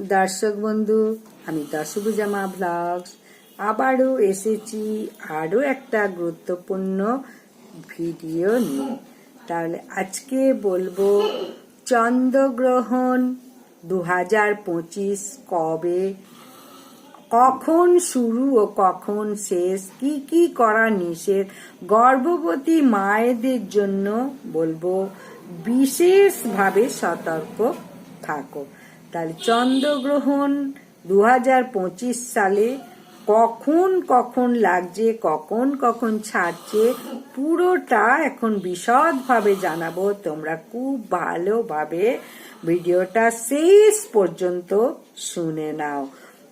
দর্শক বন্ধু, আমি দশভুজামা ব্লগস। আবারও এসেছি আরও একটা গুরুত্বপূর্ণ ভিডিও নিয়ে। তাহলে আজকে বলব, চন্দ্রগ্রহণ দু হাজার পঁচিশ কবে? কখন শুরু ও কখন শেষ? কি কি করা নিষেধ? গর্ভবতী মায়েদের জন্য বলব, বিশেষভাবে সতর্ক থাকো। তাহলে চন্দ্রগ্রহণ দু হাজার পঁচিশ সালে কখন কখন লাগছে, কখন কখন ছাড়ছে, পুরোটা এখন বিশদভাবে জানাব। তোমরা খুব ভালোভাবে ভিডিওটা শেষ পর্যন্ত শুনে নাও।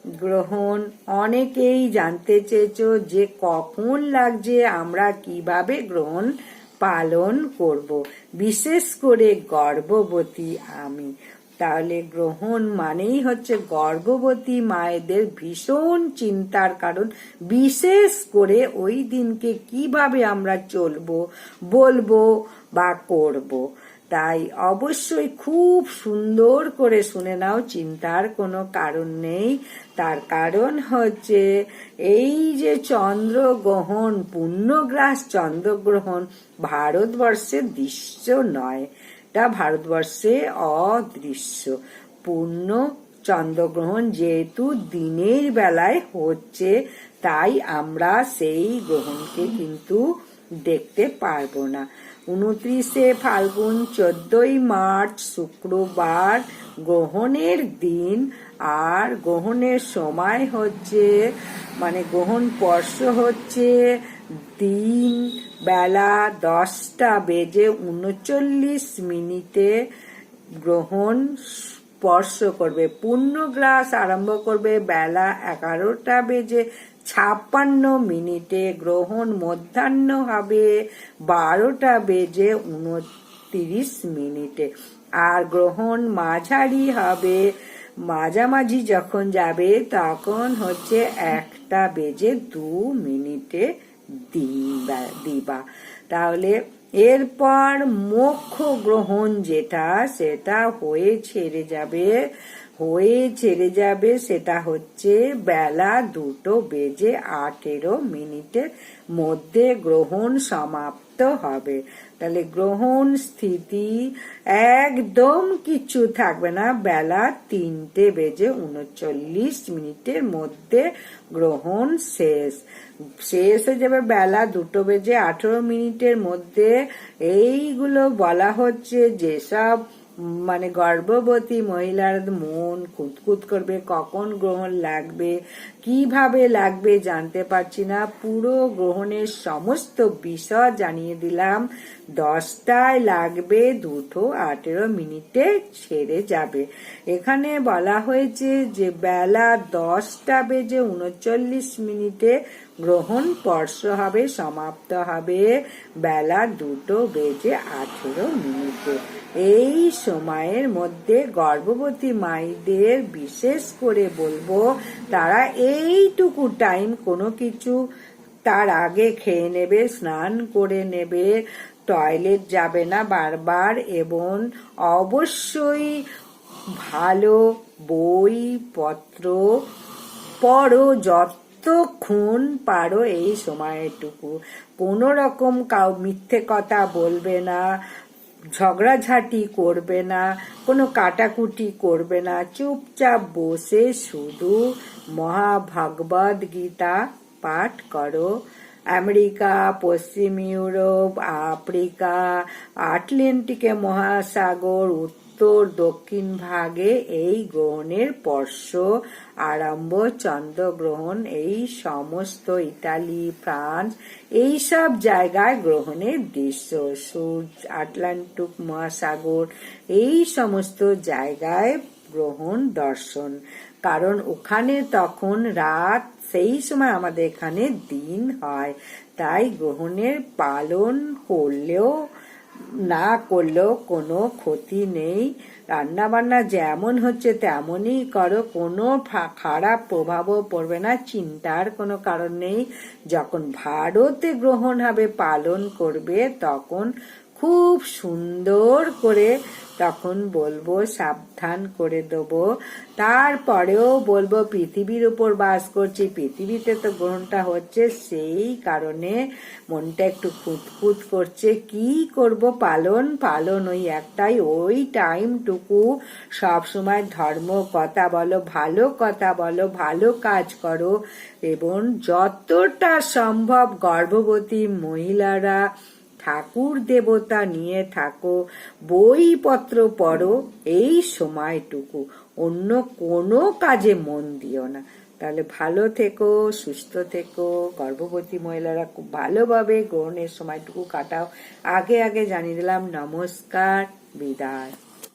গ্রহণ, অনেকেই জানতে চেয়েছ যে কখন লাগছে, আমরা কীভাবে গ্রহণ পালন করব। বিশেষ করে গর্ভবতী আমি। তাহলে গ্রহণ মানেই হচ্ছে গর্ভবতী মায়েদের ভীষণ চিন্তার কারণ, বিশেষ করে ওই দিনকে কীভাবে আমরা চলবো, বলব বা করব। তাই অবশ্যই খুব সুন্দর করে শুনে নাও, চিন্তার কোনো কারণ নেই। তার কারণ হচ্ছে এই যে চন্দ্রগ্রহণ পূর্ণগ্রাস চন্দ্রগ্রহণ ভারতবর্ষের দৃশ্য নয়। এটা ভারতবর্ষে অদৃশ্য। পূর্ণ চন্দ্রগ্রহণ যেহেতু দিনের বেলায় হচ্ছে, তাই আমরা সেই গ্রহণকে কিন্তু দেখতে পারব না। উনত্রিশে ফাল্গুন, চোদ্দই মার্চ, শুক্রবার গ্রহণের দিন। আর গ্রহণের সময় হচ্ছে মানে গ্রহণ স্পর্শ হচ্ছে দিন বেলা দশটা বেজে উনচল্লিশ মিনিটে গ্রহণ স্পর্শ করবে। পূর্ণ পূর্ণগ্রাস আরম্ভ করবে বেলা এগারোটা বেজে ছাপ্পান্ন মিনিটে। গ্রহণ মধ্যাহ্ন হবে বারোটা বেজে উনত্রিশ মিনিটে। আর গ্রহণ মাঝারি হবে। মাঝামাঝি যখন যাবে তখন হচ্ছে একটা বেজে দু মিনিটে দিবা তাহলে এরপর মোক্ষ গ্রহণ যেটা সেটা হয়ে ছেড়ে যাবে। হয়ে ছেড়ে যাবে সেটা হচ্ছে বেলা দুটো বেজে আঠেরো মিনিটের মধ্যে গ্রহণ সমাপ্ত হবে। তাহলে গ্রহণ স্থিতি একদম কিছু থাকবে না। বেলা তিনটে বেজে উনচল্লিশ মিনিটের মধ্যে গ্রহণ শেষ। শেষ হয়ে যাবে বেলা দুটো বেজে আঠেরো মিনিটের মধ্যে। এইগুলো বলা হচ্ছে যেসব মানে গর্ভবতী মহিলার মন কুতকুত করবে, কখন গ্রহণ লাগবে, কীভাবে লাগবে জানতে পারছি না। পুরো গ্রহণের সমস্ত বিষয় জানিয়ে দিলাম। দশটায় লাগবে, দুটো আঠেরো মিনিটে ছেড়ে যাবে। এখানে বলা হয়েছে যে বেলা দশটা বেজে উনচল্লিশ মিনিটে গ্রহণ স্পর্শ হবে, সমাপ্ত হবে। বেলা দুটো বেজে আঠেরো মিনিটে। এই সময়ের মধ্যে গর্ভবতী মায়েদের বিশেষ করে বলব, তারা এইটুকু টাইম কোনো কিছু তার আগে খেয়ে নেবে, স্নান করে নেবে, টয়লেট যাবে না বারবার এবং অবশ্যই ভালো বই পত্র পড়ো যতক্ষণ পারো এই সময়টুকু। কোনো রকম কাউ মিথ্যে কথা বলবে না, ঝগড়াঝাটি করবে না, কোনো কাটাকুটি করবে না। চুপচাপ বসে শুধু মহাভাগবত গীতা পাঠ করো। আমেরিকা, পশ্চিম ইউরোপ, আফ্রিকা, আটলান্টিকে মহাসাগর, উত্তর দক্ষিণ ভাগে এই গ্রহণের স্পর্শ আরম্ভ, চন্দ্রগ্রহণ, এই সমস্ত ইতালি, ফ্রান্স, এই সব জায়গায় গ্রহণের দৃশ্য। সূর্য, আটলান্টিক মহাসাগর, এই সমস্ত জায়গায় গ্রহণ, দর্শন। কারণ ওখানে তখন রাত, সেই সময় আমাদের এখানে দিন হয়। তাই গ্রহণের পালন করলেও না করলেও কোনো ক্ষতি নেই। রান্না বান্না যেমন হচ্ছে তেমনই করো, কোনো খারাপ প্রভাবও পড়বে না, চিন্তার কোনো কারণ নেই। যখন ভারতে গ্রহণ হবে, পালন করবে, তখন খুব সুন্দর করে তখন বলব, সাবধান করে দেবো। তারপরেও বলব, পৃথিবীর উপর বাস করছি, পৃথিবীতে তো গ্রহণটা হচ্ছে সেই কারণে মনটা একটু খুঁতখুত করছে। কি করব? পালন পালন, ওই একটাই, ওই টাইমটুকু। সবসময় ধর্ম, কথা বলো, ভালো কথা বলো, ভালো কাজ করো। এবং যতটা সম্ভব গর্ভবতী মহিলারা ঠাকুর দেবতা নিয়ে থাকো, বইপত্র পড়ো, এই সময়টুকু। অন্য কোনো কাজে মন দিও না। তাহলে ভালো থেকো, সুস্থ থেকো। গর্ভবতী মহিলারা খুব ভালোভাবে গ্রহণের সময়টুকু কাটাও। আগে আগে জানিয়ে দিলাম, নমস্কার, বিদায়।